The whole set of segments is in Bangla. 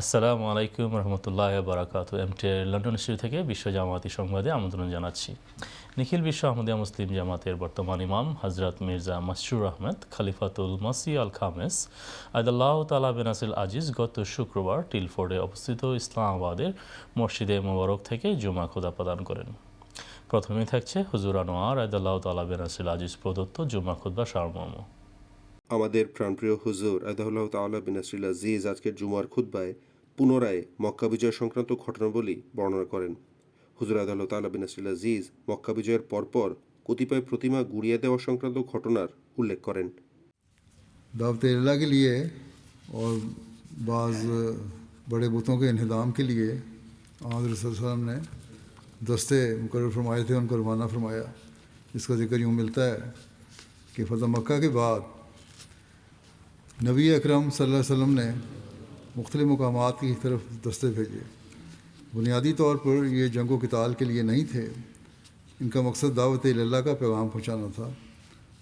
আসসালামু আলাইকুম রহমতুল্লাহ বারাকাত এমটি লন্ডন স্টুডিও থেকে বিশ্ব জামাতি সংবাদে আমন্ত্রণ জানাচ্ছি। নিখিল বিশ্ব আহমদিয়া মুসলিম জামাতের বর্তমান ইমাম হজরত মির্জা মাসরুর আহমেদ খালিফাতুল মাসি আল খামেস আদাল্লাহ তালা বেনাসিল আজিজ গত শুক্রবার টিলফোর্ডে অবস্থিত ইসলামাবাদের মসজিদে মোবারক থেকে জুমা খোদা প্রদান করেন। প্রথমেই থাকছে হুজুর আনোয়ার, আদাল্লাহ তালা বেনাসিল আজিজ প্রদত্ত জুমা খুদ্া সারমর্ম। আমাদের প্রাণপ্রিয় হুজুর আদাহুল্লাহ তাল্লাহ বিন আসরিল আজিজ আজকের জুমার খুদ্বায় পুনরায় মক্কা বিজয় সংক্রান্ত ঘটনাবলী বর্ণনা করেন হুজুর আদাহুল্লাহ তাল্লাহ বিন আসরিল আজিজ মক্কা বিজয়ের পরপর কতিপয় প্রতিমা গুড়িয়ে দেওয়া সংক্রান্ত ঘটনার উল্লেখ করেন दावत अल्लाह के लिए और बाज़ बड़े बुतों के इन्हदाम के लिए आदम ने दस्ते मुकर फरमाए थे उनको रवाना फरमाया इसका जिक्र यूँ मिलता है कि फ़तह मक्का के बाद نبی اکرم صلی اللہ علیہ وسلم نے مختلف مقامات کی طرف دستے بھیجے۔ بنیادی طور پر یہ جنگ و کتال کے لیے نہیں تھے۔ ان کا مقصد دعوت اللہ کا پیغام پہنچانا تھا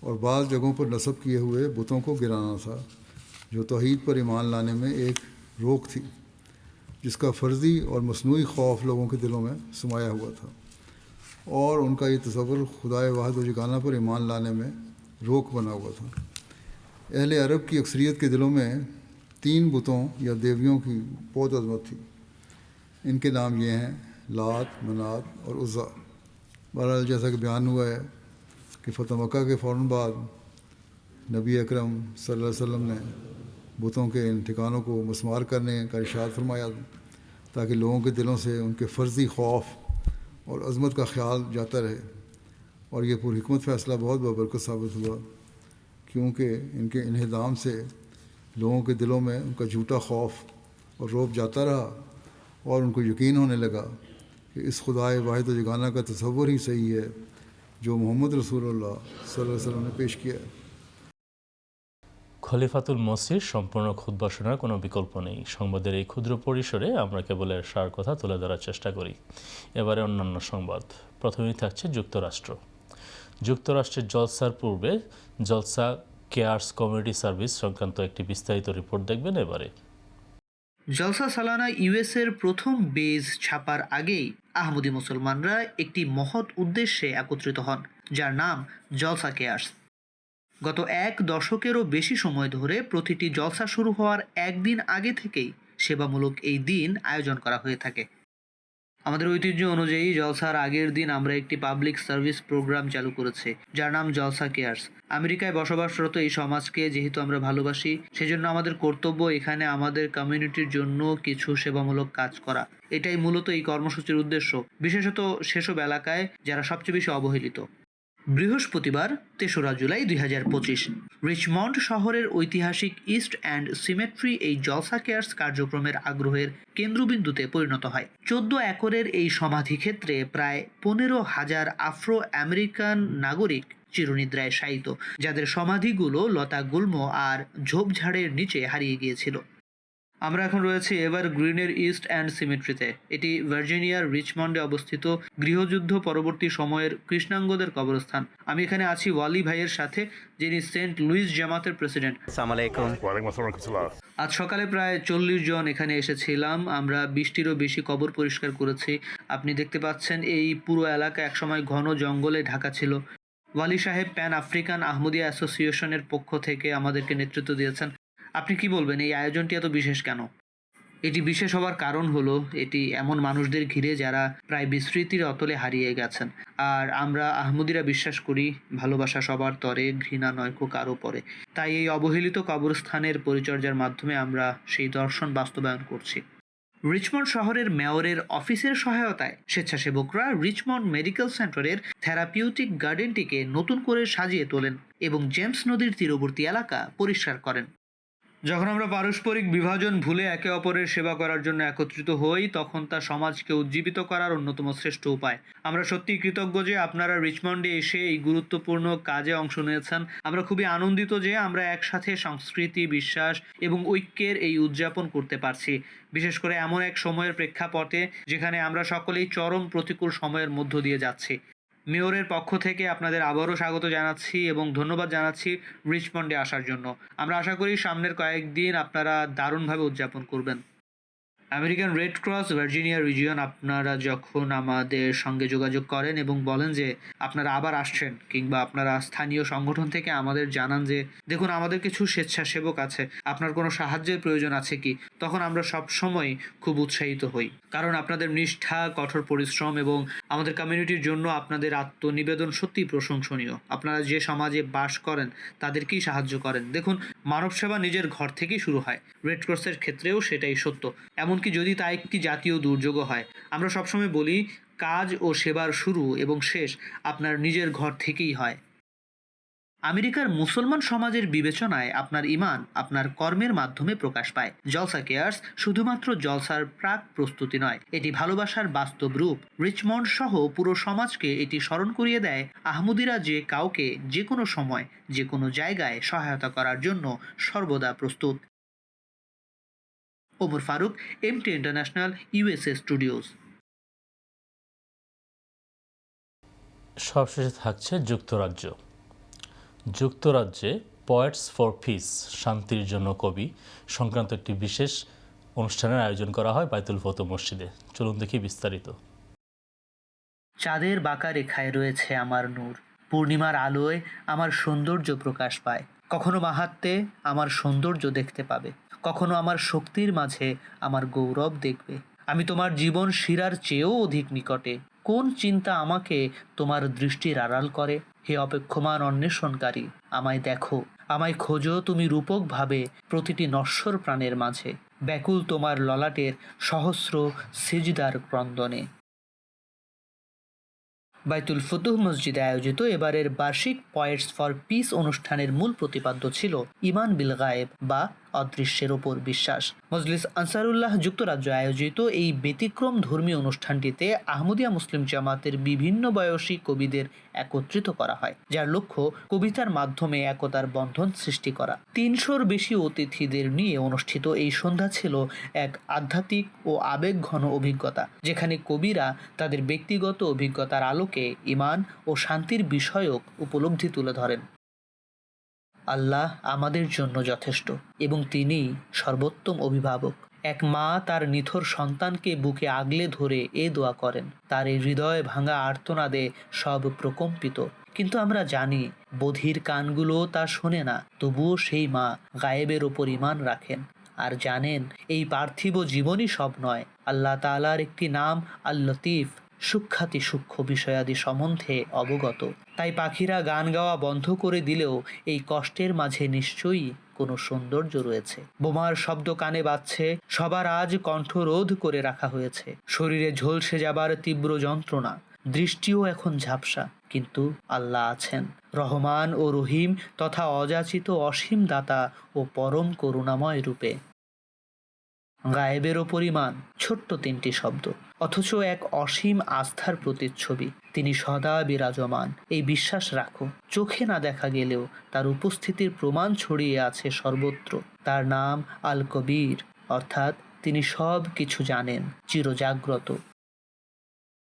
اور بعض جگہوں پر نصب کیے ہوئے بتوں کو گرانا تھا، جو توحید پر ایمان لانے میں ایک روک تھی، جس کا فرضی اور مصنوعی خوف لوگوں کے دلوں میں سمایا ہوا تھا۔ اور ان کا یہ تصور خدائے واحد و جگانہ پر ایمان لانے میں روک بنا ہوا تھا۔ اہل عرب کی اکثریت کے دلوں میں تین بتوں یا دیویوں کی بہت عظمت تھی۔ ان کے نام یہ ہیں لات، منات اور عزا۔ بہرحال جیسا کہ بیان ہوا ہے کہ فتح مکہ کے فوراً بعد نبی اکرم صلی اللہ علیہ وسلم نے بتوں کے ان ٹھکانوں کو مسمار کرنے کا ارشاد فرمایا تاکہ لوگوں کے دلوں سے ان کے فرضی خوف اور عظمت کا خیال جاتا رہے اور یہ پر حکمت فیصلہ بہت بابرکت ثابت ہوا۔ क्योंकि इनके इन्हदाम से लोगों के दिलों में उनका झूठा खौफ और रोब जाता रहा और उनको यकीन होने लगा कि इस खुदाए वाहिद जगाना का तस्वर ही सही है जो मोहम्मद रसूलुल्लाह सल्लल्लाहु अलैहि वसल्लम ने पेश किया है খলিফাতুল মসির সম্পূর্ণ খুদ্া শোনার কোনো বিকল্প নেই সংবাদের এই ক্ষুদ্র পরিসরে আমরা কেবল এর সার কথা তুলে ধরার চেষ্টা করি এবারে অন্যান্য সংবাদ প্রথমেই থাকছে যুক্তরাষ্ট্র যুক্তরাষ্ট্রের জলসার পূর্বে জলসা কেয়ার্স কমিউনিটি সার্ভিস সংক্রান্ত একটি বিস্তারিত রিপোর্ট দেখবেন এবারে। জলসা সালানা ইউএসের প্রথম বেজ ছাপার আগেই আহমদি মুসলমানরা একটি মহৎ উদ্দেশ্যে একত্রিত হন, যার নাম জলসা কেয়ার্স। গত এক দশকেরও বেশি সময় ধরে প্রতিটি জলসা শুরু হওয়ার একদিন আগে থেকেই সেবামূলক এই দিন আয়োজন করা হয়ে থাকে। আমাদের ঐতিহ্য অনুযায়ী জলসার আগের দিন আমরা একটি পাবলিক সার্ভিস প্রোগ্রাম চালু করেছে, যার নাম জলসা কেয়ার্স। আমেরিকায় বসবাসরত এই সমাজকে যেহেতু আমরা ভালোবাসি, সেজন্য আমাদের কর্তব্য এখানে আমাদের কমিউনিটির জন্য কিছু সেবামূলক কাজ করা। এটাই মূলত এই কর্মসূচির উদ্দেশ্য, বিশেষত সেসব এলাকায় যারা সবচেয়ে বেশি অবহেলিত। বৃহস্পতিবার, তেসরা জুলাই দুই হাজার পঁচিশ। রিচমন্ড শহরের ঐতিহাসিক ইস্ট অ্যান্ড সিমেট্রি এই জলসা কেয়ার্স কার্যক্রমের আগ্রহের কেন্দ্রবিন্দুতে পরিণত হয়। চোদ্দ একরের এই সমাধি ক্ষেত্রে প্রায় পনেরো হাজার আফ্রো আমেরিকান নাগরিক চিরনিদ্রায় শায়িত, যাদের সমাধিগুলো লতা গুল্ম আর ঝোপঝাড়ের নিচে হারিয়ে গিয়েছিল। আমরা এখন রয়েছি এভার গ্রিনের ইস্ট অ্যান্ড সিমেট্রিতে। এটি ভার্জিনিয়ার রিচমন্ডে অবস্থিত গৃহযুদ্ধ পরবর্তী সময়ের কৃষ্ণাঙ্গদের কবরস্থান। আমি এখানে আছি ওয়ালি ভাইয়ের সাথে যিনি সেন্ট লুইস জামাতের প্রেসিডেন্ট। আসসালামু আলাইকুম ওয়ালাইকুম আসসালাম রহমতুল্লাহ। আজ সকালে প্রায় চল্লিশ জন এখানে এসেছিলাম। আমরা বিশটিরও বেশি কবর পরিষ্কার করেছি। আপনি দেখতে পাচ্ছেন এই পুরো এলাকা একসময় ঘন জঙ্গলে ঢাকা ছিল। ওয়ালি সাহেব প্যান আফ্রিকান আহমদিয়া অ্যাসোসিয়েশনের পক্ষ থেকে আমাদেরকে নেতৃত্ব দিয়েছেন। আপনি কি বলবেন, এই আয়োজনটি এত বিশেষ কেন? এটি বিশেষ হওয়ার কারণ হলো, এটি এমন মানুষদের ঘিরে যারা প্রায় বিস্মৃতির অতলে হারিয়ে গেছেন। আর আমরা আহমদিরা বিশ্বাস করি, ভালোবাসা সবার তরে, ঘৃণা নয়কো কারও পরে। তাই এই অবহেলিত কবরস্থানের পরিচর্যার মাধ্যমে আমরা সেই দর্শন বাস্তবায়ন করছি। রিচমন্ড শহরের মেয়রের অফিসের সহায়তায় স্বেচ্ছাসেবকরা রিচমন্ড মেডিকেল সেন্টারের থেরাপিউটিক গার্ডেনটিকে নতুন করে সাজিয়ে তোলেন এবং জেমস নদীর তীরবর্তী এলাকা পরিষ্কার করেন। যখন আমরা পারস্পরিক বিভাজন ভুলে একে অপরের সেবা করার জন্য একত্রিত হই, তখন তা সমাজকে উজ্জীবিত করার অন্যতম শ্রেষ্ঠ উপায়। আমরা সত্যি কৃতজ্ঞ যে আপনারা রিচমন্ডে এসে এই গুরুত্বপূর্ণ কাজে অংশ নিয়েছেন। আমরা খুবই আনন্দিত যে আমরা একসাথে সংস্কৃতি, বিশ্বাস এবং ঐক্যের এই উদযাপন করতে পারছি। বিশেষ করে এমন এক সময়ের প্রেক্ষাপটে যেখানে আমরা সকলেই চরম প্রতিকূল সময়ের মধ্য দিয়ে যাচ্ছি। মেয়রের পক্ষ থেকে আপনাদের আবারও স্বাগত জানাচ্ছি এবং ধন্যবাদ জানাচ্ছি রিচমন্ডে আসার জন্য। আমরা আশা করি সামনের কয়েকদিন আপনারা দারুণভাবে উদযাপন করবেন। American Red Cross Virginia region আপনারা যখন আমাদের সঙ্গে যোগাযোগ করেন এবং বলেন যে আপনারা আবার আসছেন কিংবা আপনারা স্থানীয় সংগঠন থেকে আমাদের জানান যে, দেখুন, আমাদের কিছু স্বেচ্ছাসেবক আছে, আপনার কোনো সাহায্যের প্রয়োজন আছে কি? তখন আমরা সব সময় খুব উৎসাহিত হই। কারণ আপনাদের নিষ্ঠা, কঠোর পরিশ্রম এবং আমাদের কমিউনিটির জন্য আপনাদের আত্মনিবেদন সত্যিই প্রশংসনীয়। আপনারা যে সমাজে বাস করেন, তাদেরকেই সাহায্য করেন। দেখুন মানব সেবা নিজের ঘর থেকেই শুরু হয়। রেড ক্রসের ক্ষেত্রেও সেটাই সত্য। এমনকি যদি তা একটি জাতীয় দুর্যোগও হয়। আমরা সবসময় বলি, কাজ ও সেবার শুরু এবং শেষ আপনার নিজের ঘর থেকেই হয়। আমেরিকার মুসলমান সমাজের বিবেচনায় আপনার ইমান আপনার কর্মের মাধ্যমে প্রকাশ পায়। জলসা কেয়ার্স শুধুমাত্র জলসার প্রাক প্রস্তুতি নয়, এটি ভালোবাসার বাস্তব রূপ। রিচমন্ড সহ পুরো সমাজকে এটি স্মরণ করিয়ে দেয় আহমদিরা যে কাউকে যে কোনো সময় যে কোনো জায়গায় সহায়তা করার জন্য সর্বদা প্রস্তুত। Omar Faruk MT international USA studios সবশেষে থাকছে যুক্তরাজ্য। যুক্তরাজ্যে পয়েটস ফর পিস শান্তির জন্য কবি সংক্রান্ত একটি বিশেষ অনুষ্ঠানের আয়োজন করা হয় বাইতুল ফতো মসজিদে। চলুন দেখি বিস্তারিত। চাঁদের বাঁকা রেখায় রয়েছে আমার নূর। পূর্ণিমার আলোয় আমার সৌন্দর্য প্রকাশ পায়। কখনো মাহাত্মে আমার সৌন্দর্য দেখতে পাবে। কখনো আমার শক্তির মাঝে আমার গৌরব দেখবে। আমি তোমার জীবন শিরার চেয়েও অধিক নিকটে। কোন চিন্তা আমাকে তোমার দৃষ্টির আড়াল করে? হে অপেক্ষমান অন্বেষণকারী, আমায় দেখো। আমায় খোঁজো তুমি রূপকভাবে প্রতিটি নশ্বর প্রাণের মাঝে। ব্যাকুল তোমার ললাটের সহস্র সিজদার ক্রন্দনে। বাইতুল ফুতুহ মসজিদে আয়োজিত এবারের বার্ষিক পয়েন্টস ফর পিস অনুষ্ঠানের মূল প্রতিপাদ্য ছিল ইমান বিল গায়েব বা অদৃশ্যের ওপর বিশ্বাস। মজলিস আনসারুল্লাহ যুক্তরাজ্য আয়োজিত এই ব্যতিক্রম ধর্মীয় অনুষ্ঠানটিতে আহমদিয়া মুসলিম জামাতের বিভিন্ন বয়সী কবিদের একত্রিত করা হয়, যার লক্ষ্য কবিতার মাধ্যমে একতার বন্ধন সৃষ্টি করা। তিনশোর বেশি অতিথিদের নিয়ে অনুষ্ঠিত এই সন্ধ্যা ছিল এক আধ্যাত্মিক ও আবেগঘন অভিজ্ঞতা, যেখানে কবিরা তাদের ব্যক্তিগত অভিজ্ঞতার আলোকে ইমান ও শান্তির বিষয়ক উপলব্ধি তুলে ধরেন। আল্লাহ আমাদের জন্য যথেষ্ট এবং তিনি সর্বোত্তম অভিভাবক। এক মা তার নিথর সন্তানকে বুকে আগলে ধরে এ দোয়া করেন। তার এই হৃদয় ভাঙা আর্তনাদে সব প্রকম্পিত। কিন্তু আমরা জানি, বধির কানগুলো তা শোনে না, তবুও সেই মা গায়েবের ওপর ইমান রাখেন। আর জানেন, এই পার্থিব জীবনই সব নয়। আল্লাহ তালার একটি নাম আল লতিফ সূক্ষাতি সূক্ষ্ম বিষয়াদি সম্বন্ধে অবগত। তাই পাখিরা গান গাওয়া বন্ধ করে দিলেও এই কষ্টের মাঝে নিশ্চয়ই কোনো সৌন্দর্য রয়েছে। বোমার শব্দ কানে বাজছে, সবার আজ কণ্ঠরোধ করে রাখা হয়েছে। শরীরে ঝলসে যাবার তীব্র যন্ত্রণা, দৃষ্টিও এখন ঝাপসা, কিন্তু আল্লাহ আছেন। রহমান ও রহিম তথা অযাচিত অসীম দাতা ও পরম করুণাময় রূপে। গায়েবেরও পরিমাণ ছোট্ট তিনটি শব্দ, অথচ এক অসীম আস্থার প্রতিচ্ছবি। তিনি সদা বিরাজমান। এই বিশ্বাস রাখো, চোখে না দেখা গেলেও তার উপস্থিতির প্রমাণ ছড়িয়ে আছে সর্বত্র। তার নাম আল কবির অর্থাৎ তিনি সব কিছু জানেন, চিরজাগ্রত।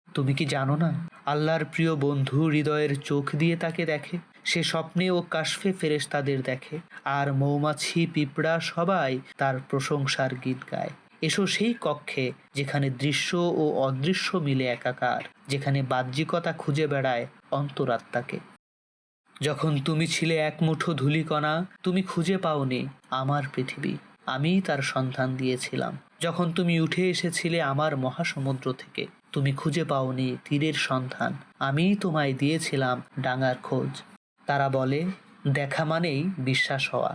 তুমি কি জানো না, আল্লাহর প্রিয় বন্ধু হৃদয়ের চোখ দিয়ে তাকে দেখে? সে স্বপ্নে ও কাশফে ফেরেশতাদের দেখে। আর মৌমাছি, পিঁপড়া সবাই তার প্রশংসার গীত গায়। এসো সেই কক্ষে যেখানে দৃশ্য ও অদৃশ্য মিলে একাকার, যেখানে বাহ্যিকতা খুঁজে বেড়ায় অন্তরাত্মাকে। যখন তুমি ছিলে এক মুঠো ধূলিকণা, তুমি খুঁজে পাওনি আমার পৃথিবী। আমিই তার সন্ধান দিয়েছিলাম। যখন তুমি উঠে এসেছিলে আমার মহাসমুদ্র থেকে, তুমি খুঁজে পাওনি তীরের সন্ধান। আমিই তোমায় দিয়েছিলাম ডাঙার খোঁজ। তারা বলে, দেখা মানেই বিশ্বাস হওয়া।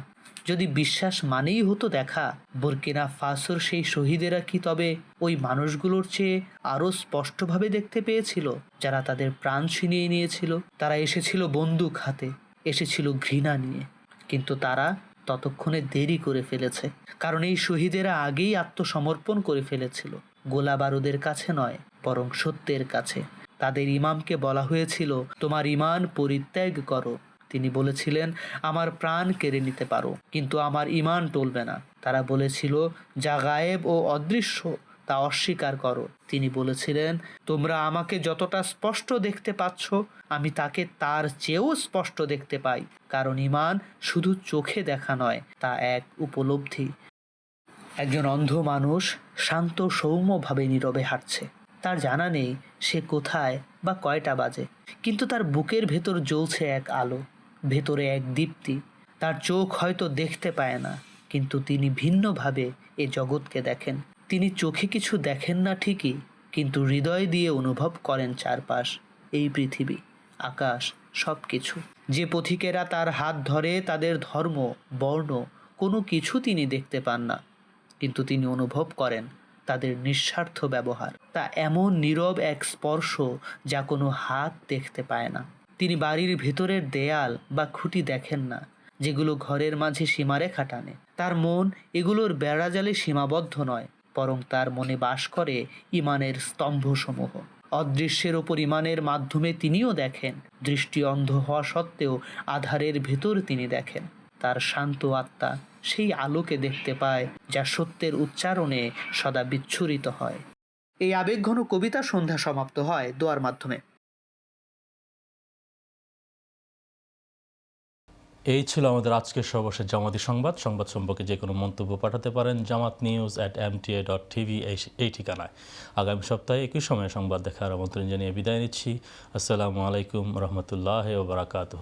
যদি বিশ্বাস মানেই হতো দেখা, বুরকিনা ফাসোর সেই শহীদেরা কি তবে ওই মানুষগুলোর চেয়ে আরও স্পষ্টভাবে দেখতে পেয়েছিল, যারা তাদের প্রাণ ছিনিয়ে নিয়েছিল? তারা এসেছিল বন্দুক হাতে, এসেছিল ঘৃণা নিয়ে। কিন্তু তারা ততক্ষণে দেরি করে ফেলেছে, কারণ এই শহীদেরা আগেই আত্মসমর্পণ করে ফেলেছিল। গোলা বারুদের কাছে নয়, বরং সত্যের কাছে। তাদের ইমামকে বলা হয়েছিল, তোমার ইমান পরিত্যাগ করো। তিনি বলেছিলেন, আমার প্রাণ কেড়ে নিতে পারো, কিন্তু আমার ইমান টলবে না। তারা বলেছিল, যা গায়েব ও অদৃশ্য, তা অস্বীকার করো। তিনি বলেছিলেন, তোমরা আমাকে যতটা স্পষ্ট দেখতে পাচ্ছ, আমি তাকে তার চেয়েও স্পষ্ট দেখতে পাই, কারণ ইমান শুধু চোখে দেখা নয়, তা এক উপলব্ধি। একজন অন্ধ মানুষ শান্ত সৌম্যভাবে নীরবে হাঁটছে। তার জানা নেই সে কোথায় বা কয়টা বাজে। কিন্তু তার বুকের ভেতর জ্বলছে এক আলো, ভেতরে এক দীপ্তি। তার চোখ হয়তো দেখতে পায় না, কিন্তু তিনি ভিন্নভাবে এ জগৎকে দেখেন। তিনি চোখে কিছু দেখেন না ঠিকই, কিন্তু হৃদয় দিয়ে অনুভব করেন চারপাশ, এই পৃথিবী, আকাশ সব কিছু যে পথিকেরা তার হাত ধরে তাদের ধর্ম, বর্ণ, কোনো কিছু তিনি দেখতে পান না, কিন্তু তিনি অনুভব করেন তাদের নিঃস্বার্থ ব্যবহার। তা এমন নীরব এক স্পর্শ যা কোনো হাত দেখতে পায় না। তিনি বাড়ির ভেতরের দেয়াল বা খুঁটি দেখেন না, যেগুলো ঘরের মাঝে সীমারেখা টানে। তার মন এগুলোর বেড়াজালে সীমাবদ্ধ নয়, বরং তার মনে বাস করে ইমানের স্তম্ভসমূহ। অদৃশ্যের ওপর ইমানের মাধ্যমে তিনিও দেখেন, দৃষ্টি অন্ধ হওয়া সত্ত্বেও আধারের ভেতর তিনি দেখেন। তার শান্ত আত্মা সেই আলোকে দেখতে পায়, যা সত্যের উচ্চারণে সদা বিচ্ছুরিত হয়। এই আবেগঘন কবিতা সন্ধ্যা সমাপ্ত হয় দোয়ার মাধ্যমে। এই ছিল আমাদের আজকের সর্বশেষ জামাতি সংবাদ। সংবাদ সম্পর্কে যে কোনো মন্তব্য পাঠাতে পারেন Jamaat news at M T dot TV এই ঠিকানায়। আগামী সপ্তাহে একই সময়ে সংবাদ দেখার আমন্ত্রণ জানিয়ে বিদায় নিচ্ছি। আসসালামু আলাইকুম রহমতুল্লাহ ওবরাকাতহ